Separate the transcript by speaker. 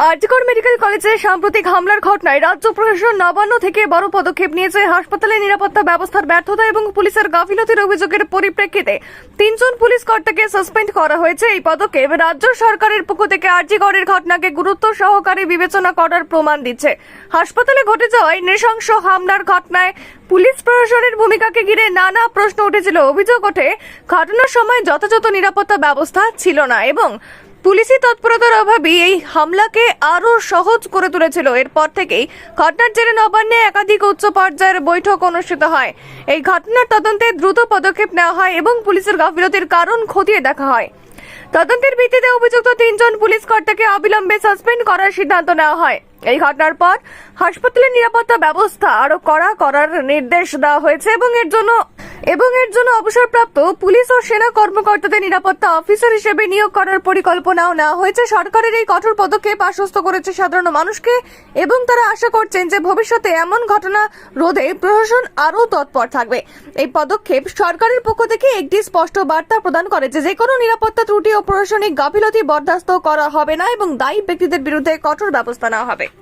Speaker 1: RG Kar medical কলেজে সাম্প্রতিক হামলার ঘটনায় রাজ্য প্রশাসন নবান্ন থেকে বড় পদক্ষেপ নিয়েছে। হাসপাতালে নিরাপত্তা ব্যবস্থার ব্যর্থতা এবং পুলিশের গাফিলতির অভিযোগের পরিপ্রেক্ষিতে তিনজন পুলিশ কর্তাকে সাসপেন্ড করা হয়েছে। এই পদক্ষেপ রাজ্য সরকারের পক্ষ থেকে আরজিকরের ঘটনাকে গুরুত্ব সহকারে বিবেচনা করার প্রমাণ দিচ্ছে। হাসপাতালে ঘটে যাওয়ায় নৃশংস হামলার ঘটনায় পুলিশ প্রশাসনের ভূমিকাকে ঘিরে নানা প্রশ্ন উঠেছিল। অভিযোগ ওঠে, ঘটনার সময় যথাযথ নিরাপত্তা ব্যবস্থা ছিল না এবং পুলিশি তৎপরতার অভাবে এই হামলাকে আরও সহজ করে তুলেছিল। এরপর থেকেই ঘটনার জেরে নবান্নে একাধিক উচ্চ পর্যায়ের বৈঠক অনুষ্ঠিত হয়। এই ঘটনার তদন্তে দ্রুত পদক্ষেপ নেওয়া হয় এবং পুলিশের গাফিলতির কারণ খতিয়ে দেখা হয়। তদন্তের ভিত্তিতে অভিযুক্ত তিনজন পুলিশ কর্তাকে অবিলম্বে সাসপেন্ড করার সিদ্ধান্ত নেওয়া হয়। এই ঘটনার পর হাসপাতালের নিরাপত্তা ব্যবস্থা আরও কড়া করার নির্দেশ দেওয়া হয়েছে এবং এর জন্য এবং এর জন্য অবসরপ্রাপ্ত পুলিশ ও সেনা কর্মকর্তাদের নিরাপত্তা অফিসার হিসেবে নিয়োগ করার পরিকল্পনাও নেওয়া হয়েছে। সরকারের এই কঠোর পদক্ষেপ আশ্বস্ত করেছে সাধারণ মানুষকে এবং তারা আশা করছেন যে ভবিষ্যতে এমন ঘটনা রোধে প্রশাসন আরও তৎপর থাকবে। এই পদক্ষেপ সরকারের পক্ষ থেকে একটি স্পষ্ট বার্তা প্রদান করে যে যে কোনো নিরাপত্তা ত্রুটি ও প্রশাসনিক গাফিলতি বরদাস্ত করা হবে না এবং দায়ী ব্যক্তিদের বিরুদ্ধে কঠোর ব্যবস্থা নেওয়া হবে।